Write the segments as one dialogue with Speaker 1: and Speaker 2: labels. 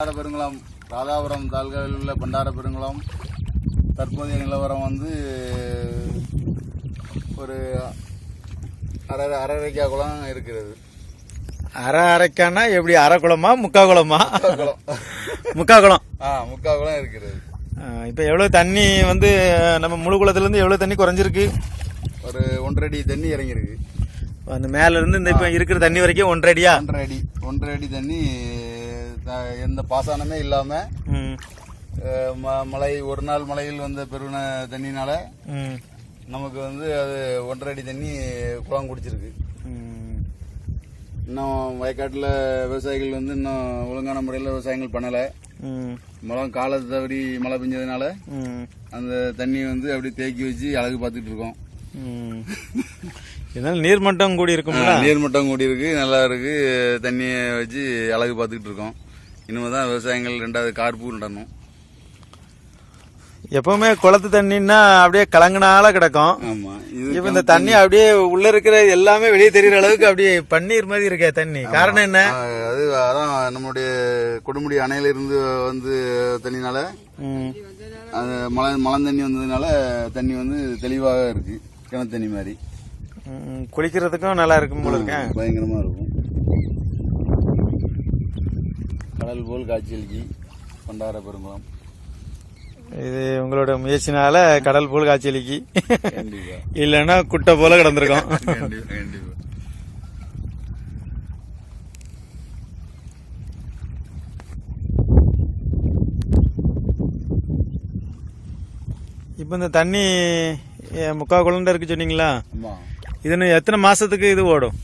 Speaker 1: பண்டார பெருங்குளம் ராதாபுரம் தாலுகாவில் உள்ள பண்டார பெருங்குளம். தற்போதைய நிலவரம் வந்து ஒரு அரை அரரைக்கா குளம் இருக்கிறது.
Speaker 2: அரை அரைக்கானா எப்படி? அரை குளமா முக்கா குளமா?
Speaker 1: குளம்.
Speaker 2: முக்கா குளம்.
Speaker 1: ஆ முக்கா குளம் இருக்கிறது.
Speaker 2: இப்போ எவ்வளோ தண்ணி வந்து நம்ம முழு குளத்துலேருந்து எவ்வளோ தண்ணி குறைஞ்சிருக்கு?
Speaker 1: ஒரு ஒன்றரை தண்ணி இறங்கியிருக்கு.
Speaker 2: அந்த மேல இருந்து இந்த இப்போ இருக்கிற தண்ணி வரைக்கும் ஒன்றரை அடியா
Speaker 1: ஒன்றரை அடி ஒன்றரை அடி தண்ணி எந்த பாசனமே இல்லாமல்
Speaker 2: ம்.
Speaker 1: மழை ஒரு நாள் மழையில் வந்த பெருன தண்ணினால நமக்கு வந்து அது ஒன்றரை அடி தண்ணி குளம் குடிச்சிருக்கு. இன்னும் வயக்காட்டில் விவசாயிகள் வந்து இன்னும் ஒழுங்கான முறையில் விவசாயங்கள் பண்ணலை. மழை காலத்தை தவறி மழை பெஞ்சதுனால அந்த தண்ணி வந்து அப்படியே தேக்கி வச்சு அழகு பார்த்துட்டு இருக்கோம்.
Speaker 2: இதனால நீர்மட்டம் கூடி இருக்கும்ல
Speaker 1: நீர்மட்டம் கூடி இருக்கு நல்லா இருக்கு. தண்ணியை வச்சு அழகு பார்த்துக்கிட்டு இருக்கோம். இனிமே தான் விவசாயங்கள் ரெண்டாவது கார்பூர் நடணும்.
Speaker 2: எப்பவுமே குளத்து தண்ணின்னா அப்படியே கலங்கினால கிடக்கும்.
Speaker 1: ஆமா
Speaker 2: இப்ப இந்த தண்ணி அப்படியே உள்ள இருக்கிற எல்லாமே வெளியே தெரியுற அளவுக்கு அப்படியே பன்னீர் மாதிரி இருக்கே தண்ணி. காரணம் என்ன?
Speaker 1: அது அதான் நம்மளுடைய கொடுமுடி அணையில இருந்து வந்து தண்ணினால
Speaker 2: ம்.
Speaker 1: அந்த மழை மழை தண்ணி வந்ததுனால தண்ணி வந்து தெளிவாக இருக்கு. கிணத்து தண்ணி மாதிரி.
Speaker 2: குளிக்கிறதுக்கும் நல்லா இருக்கும் போல இருக்கேன்
Speaker 1: பயங்கரமா இருக்கும். கடல் போல் காட்சியளிக்கு பண்டார பெருங்குளம்.
Speaker 2: இது உங்களோட முயற்சினால கடல் போல் காட்சியளிக்கு. இல்லைன்னா குட்டை போல கிடந்திருக்கும். இப்போ இந்த தண்ணி ஏ, முக்கா குழந்தை இருக்கு சொன்னீங்களா?
Speaker 1: ஆமா.
Speaker 2: இது இன்னும் எத்தனை மாசத்துக்கு இது ஓடும்?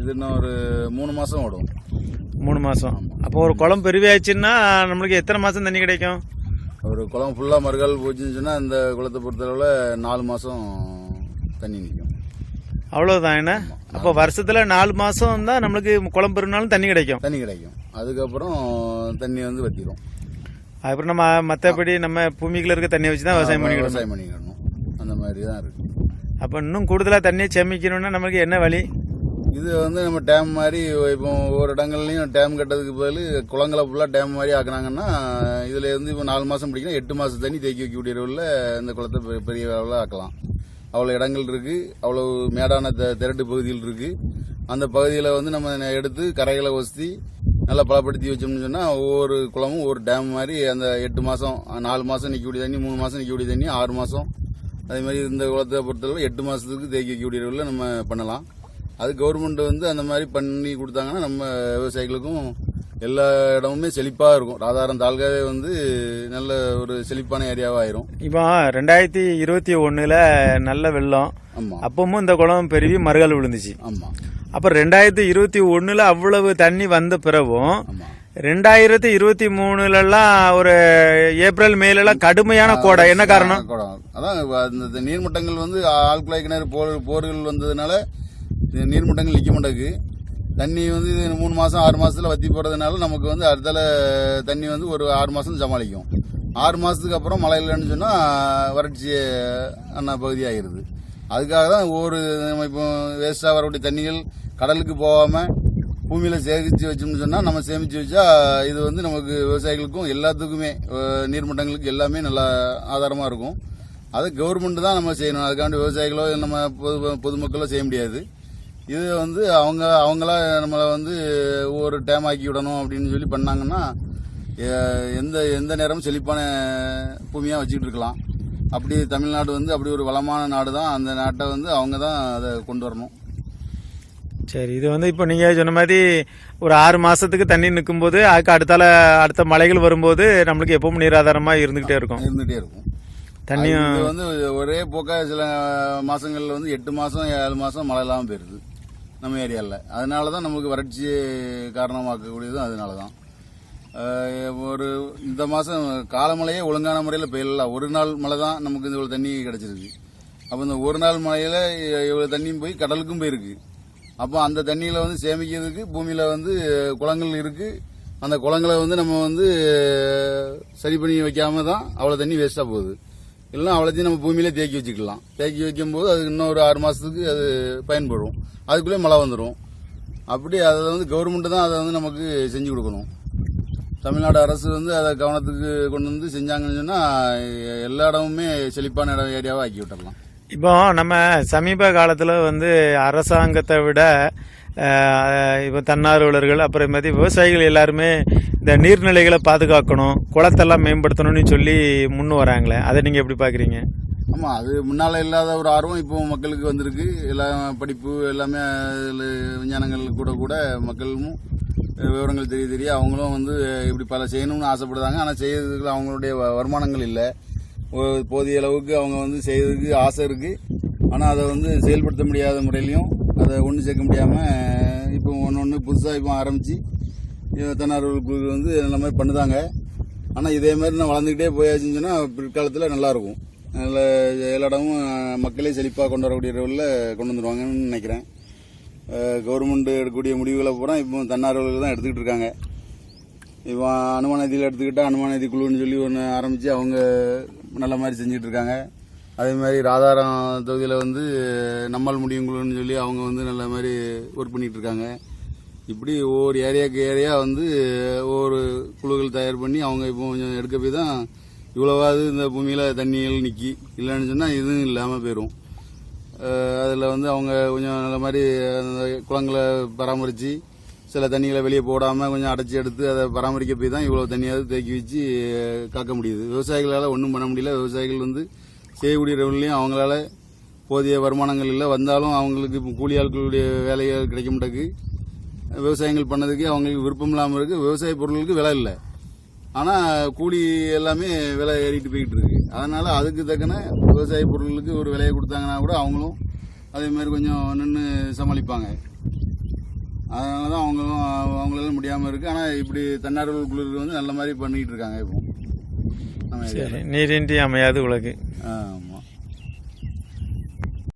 Speaker 1: இது இன்னும் ஒரு மூணு மாசம் ஓடும்.
Speaker 2: மூணு மாசம். அப்போ ஒரு குளம் பெருவியாச்சுன்னா நம்மளுக்கு எத்தனை மாசம் தண்ணி கிடைக்கும்?
Speaker 1: ஒரு குளம் ஃபுல்லா மறுகால் போச்சுன்னு சொன்னா இந்த குளத்தை பொறுத்தளவுல நாலு மாசம் தண்ணி நிற்கும்
Speaker 2: அவ்வளவுதான் என்ன? அப்போ வருஷத்துல நாலு மாசம் தான் நம்மளுக்கு குளம் பெருனாலும் தண்ணி கிடைக்கும்.
Speaker 1: தண்ணி கிடைக்கும். அதுக்கப்புறம் தண்ணி வந்து வத்திரும்.
Speaker 2: அப்புறம் நம்ம மற்றபடி நம்ம பூமிக்குள்ள இருக்க தண்ணியை வச்சு தான் விவசாயம் பண்ணிக்கணும்
Speaker 1: விவசாயம் பண்ணிக்கணும் அந்த மாதிரி தான் இருக்கு.
Speaker 2: அப்போ இன்னும் கூடுதலா தண்ணியை சேமிக்கணும்னா நம்மளுக்கு என்ன வழி?
Speaker 1: இது வந்து நம்ம டேம் மாதிரி இப்போ ஒவ்வொரு இடங்கள்லையும் டேம் கட்டுறதுக்கு பதில் குளங்களை ஃபுல்லாக டேம் மாதிரி ஆக்குனாங்கன்னா இதில் இருந்து இப்போ நாலு மாதம் பிடிக்கணும் எட்டு மாதம் தண்ணி தேக்கி வைக்கக்கூடிய அளவில் இந்த குளத்தை பெரிய அளவில் ஆக்கலாம். அவ்வளோ இடங்கள் இருக்குது அவ்வளோ மேடான த- திரட்டு பகுதிகள் இருக்குது அந்த பகுதியில் வந்து நம்ம எடுத்து கரைகளை வசதி நல்லா பலப்படுத்தி வச்சோம்னு சொன்னால் ஒவ்வொரு குளமும் ஒரு டேம் மாதிரி அந்த எட்டு மாதம் நாலு மாதம் நிற்கக்கூடிய தண்ணி மூணு மாதம் நிற்கக்கூடிய தண்ணி ஆறு மாதம் அதே மாதிரி இந்த குளத்தை பொறுத்தளவு எட்டு மாதத்துக்கு தேக்கி வைக்கக்கூடிய அளவில் நம்ம பண்ணலாம். அது கவர்மெண்ட் வந்து அந்த மாதிரி பண்ணி கொடுத்தாங்கன்னா நம்ம விவசாயிகளுக்கும் எல்லா இடமுமே செழிப்பாக இருக்கும். ராதாரம் தாலுகாவே வந்து நல்ல ஒரு செழிப்பான ஏரியாவாக ஆயிரும்.
Speaker 2: இப்போ ரெண்டாயிரத்தி இருபத்தி ஒண்ணுல நல்ல வெள்ளம்.
Speaker 1: ஆமாம்
Speaker 2: அப்பவும் இந்த குளம் பெருவி மறுகால் விழுந்துச்சு.
Speaker 1: ஆமாம்
Speaker 2: அப்ப ரெண்டாயிரத்தி இருபத்தி ஒண்ணுல அவ்வளவு தண்ணி வந்த பிறகும்
Speaker 1: ஆமாம்
Speaker 2: ரெண்டாயிரத்தி இருபத்தி மூணுலலாம் ஒரு ஏப்ரல் மேலெல்லாம் கடுமையான கோடை. என்ன காரணம்.
Speaker 1: அதான் அந்த இந்த நீர்மட்டங்கள் வந்து ஆழ்குழாய் கிணறு போர் போர்கள் வந்ததுனால நீர்மட்டங்கள் நிற்க மாட்டேங்குது. தண்ணி வந்து இது மூணு மாதம் ஆறு மாதத்தில் வத்தி போடுறதுனால நமக்கு வந்து அடுத்தால தண்ணி வந்து ஒரு ஆறு மாதம் சமாளிக்கும். ஆறு மாதத்துக்கு அப்புறம் மழை இல்லைன்னு சொன்னால் வறட்சி அண்ணா பகுதி ஆகிடுது அதுக்காக தான் ஒவ்வொரு நம்ம இப்போ வேஸ்ட்டாக வரக்கூடிய தண்ணிகள் கடலுக்கு போகாமல் பூமியில் சேகரித்து வச்சோம்னு சொன்னால் நம்ம சேமித்து வச்சா இது வந்து நமக்கு விவசாயிகளுக்கும் எல்லாத்துக்குமே நீர்மட்டங்களுக்கு எல்லாமே நல்லா ஆதாரமாக இருக்கும். அது கவர்மெண்ட் தான் நம்ம செய்யணும். அதுக்காண்டி விவசாயிகளோ நம்ம பொது பொதுமக்களோ செய்ய முடியாது. இது வந்து அவங்க அவங்களா நம்மளை வந்து ஒவ்வொரு டேம் ஆக்கி விடணும் அப்படின்னு சொல்லி பண்ணாங்கன்னா எந்த எந்த நேரமும் செழிப்பான பூமியாக வச்சுக்கிட்டு இருக்கலாம். அப்படி தமிழ்நாடு வந்து அப்படி ஒரு வளமான நாடு தான் அந்த நாட்டை வந்து அவங்க தான் அதை கொண்டு வரணும்.
Speaker 2: சரி இது வந்து இப்போ நீங்க சொன்ன மாதிரி ஒரு ஆறு மாசத்துக்கு தண்ணி நிற்கும் போது அதுக்கு அடுத்தால அடுத்த மழைகள் வரும்போது நம்மளுக்கு எப்பவும் நீராதாரமா இருந்துகிட்டே இருக்கும்.
Speaker 1: இருந்துகிட்டே இருக்கும்.
Speaker 2: தண்ணியும்
Speaker 1: இது வந்து ஒரே போக்கா சில மாசங்கள்ல வந்து எட்டு மாசம் ஏழு மாசம் மழை இல்லாமல் போயிருது. நம்ம ஏரியாவில் அதனால தான் நமக்கு வறட்சி காரணமாக்கக்கூடியதும் அதனால தான் ஒரு இந்த மாதம் காலமழையே ஒழுங்கான முறையில் பெய்யல. ஒரு நாள் மழை தான் நமக்கு இந்த இவ்வளோ தண்ணி கிடச்சிருக்கு. அப்போ இந்த ஒரு நாள் மழையில் இவ்வளோ தண்ணியும் போய் கடலுக்கும் போயிருக்கு. அப்போ அந்த தண்ணியில் வந்து சேமிக்கிறதுக்கு பூமியில் வந்து குளங்கள் இருக்குது அந்த குளங்களை வந்து நம்ம வந்து சரி பண்ணி வைக்காம தான் அவ்வளோ தண்ணி வேஸ்ட்டாக போகுது. இல்லைன்னா அவ்வளோத்தையும் நம்ம பூமியிலே தேக்கி வச்சுக்கலாம். தேக்கி வைக்கும்போது அது இன்னும் ஒரு ஆறு மாதத்துக்கு அது பயன்படும். அதுக்குள்ளே மழை வந்துடும் அப்படி அதை வந்து கவர்மெண்ட் தான் அதை வந்து நமக்கு செஞ்சு கொடுக்கணும். தமிழ்நாடு அரசு வந்து அதை கவனத்துக்கு கொண்டு வந்து செஞ்சாங்கன்னு சொன்னால் எல்லா இடமுமே செழிப்பான இடம் ஏரியாவாக ஆக்கி விட்டுடலாம்
Speaker 2: இப்போ நம்ம சமீப காலத்தில் வந்து அரசாங்கத்தை விட இப்போ தன்னார்வலர்கள் அப்புறம் மாதிரி விவசாயிகள் எல்லாருமே இந்த நீர்நிலைகளை பாதுகாக்கணும் குளத்தெல்லாம் மேம்படுத்தணும்னு சொல்லி முன் வராங்களே. அதை நீங்கள் எப்படி பார்க்குறீங்க
Speaker 1: ஆமாம் அது முன்னால் இல்லாத ஒரு ஆர்வம் இப்போ மக்களுக்கு வந்திருக்கு. எல்லாம் படிப்பு எல்லாமே அதில் விஞ்ஞானங்கள் கூட கூட மக்களும் விவரங்கள் தெரிய தெரிய அவங்களும் வந்து இப்படி பல செய்யணும்னு ஆசைப்படுறாங்க. ஆனால் செய்யறதுக்கு அவங்களுடைய வ- வருமானங்கள் இல்லை. போதிய அளவுக்கு அவங்க வந்து செய்யறதுக்கு ஆசை இருக்குது ஆனால் அதை வந்து செயல்படுத்த முடியாத முறையிலையும் அதை ஒன்று சேர்க்க முடியாமல் இப்போ ஒன்று ஒன்று புதுசாக இப்போ ஆரம்பித்து தன்னார்வல் குழு வந்து நல்ல மாதிரி பண்ணுதாங்க. ஆனால் இதே மாதிரி நான் வளர்ந்துக்கிட்டே போயாச்சுன்னு சொன்னால் பிற்காலத்தில் நல்லாயிருக்கும் நல்ல எல்லா இடமும் மக்களே செழிப்பாக கொண்டு வரக்கூடிய லெவலில் கொண்டு வந்துடுவாங்கன்னு நினைக்கிறேன். கவர்மெண்ட் எடுக்கக்கூடிய முடிவுகளை பூரா இப்போ தன்னார்வலர்கள் தான் எடுத்துக்கிட்டு இருக்காங்க. இப்போ அனுமான நதியில் எடுத்துக்கிட்டால் அனுமான நதி குழுன்னு சொல்லி ஒன்று ஆரம்பித்து அவங்க நல்ல மாதிரி செஞ்சுக்கிட்டு இருக்காங்க. அதே மாதிரி ராதாரம் தொகுதியில் வந்து நம்மால் முடியும் குழுன்னு சொல்லி அவங்க வந்து நல்ல மாதிரி ஒர்க் பண்ணிட்டு இருக்காங்க. இப்படி ஒவ்வொரு ஏரியாவுக்கு ஏரியா வந்து ஒவ்வொரு குழுக்கள் தயார் பண்ணி அவங்க இப்போ கொஞ்சம் எடுக்க போய் தான் இவ்வளவாவது இந்த பூமியில் தண்ணிகள் நிற்கி இல்லைன்னு சொன்னால் இதுவும் இல்லாமல் போயிடும் அதில் வந்து அவங்க கொஞ்சம் நல்ல மாதிரி அந்த குளங்களை பராமரித்து சில தண்ணிகளை வெளியே போடாமல் கொஞ்சம் அடைச்சி எடுத்து அதை பராமரிக்க போய் தான் இவ்வளோ தண்ணியாவது தேக்கி வச்சு காக்க முடியுது. விவசாயிகளால் ஒன்றும் பண்ண முடியல. விவசாயிகள் வந்து செய்யக்கூடிய அவங்களால போதிய வருமானங்கள் இல்லை. வந்தாலும் அவங்களுக்கு இப்போ கூலி ஆட்களுடைய வேலைகள் கிடைக்க மாட்டேங்குது விவசாயங்கள் பண்ணதுக்கு அவங்களுக்கு விருப்பம் இல்லாமல் இருக்குது விவசாய பொருளுக்கு விலை இல்லை. ஆனால் கூலி எல்லாமே விலை ஏறிட்டு போய்கிட்டு இருக்கு. அதனால் அதுக்கு தக்கன விவசாய பொருளுக்கு ஒரு விலையை கொடுத்தாங்கன்னா கூட அவங்களும் அதேமாரி கொஞ்சம் நின்று சமாளிப்பாங்க. அதனால தான் அவங்களும் அவங்களால முடியாமல் இருக்குது ஆனால் இப்படி தன்னார்வல் குழுக்கள் வந்து நல்ல மாதிரி பண்ணிகிட்டு இருக்காங்க இப்போ.
Speaker 2: சரி நீரின்றி அமையாது உலகு.
Speaker 1: ஆமாம்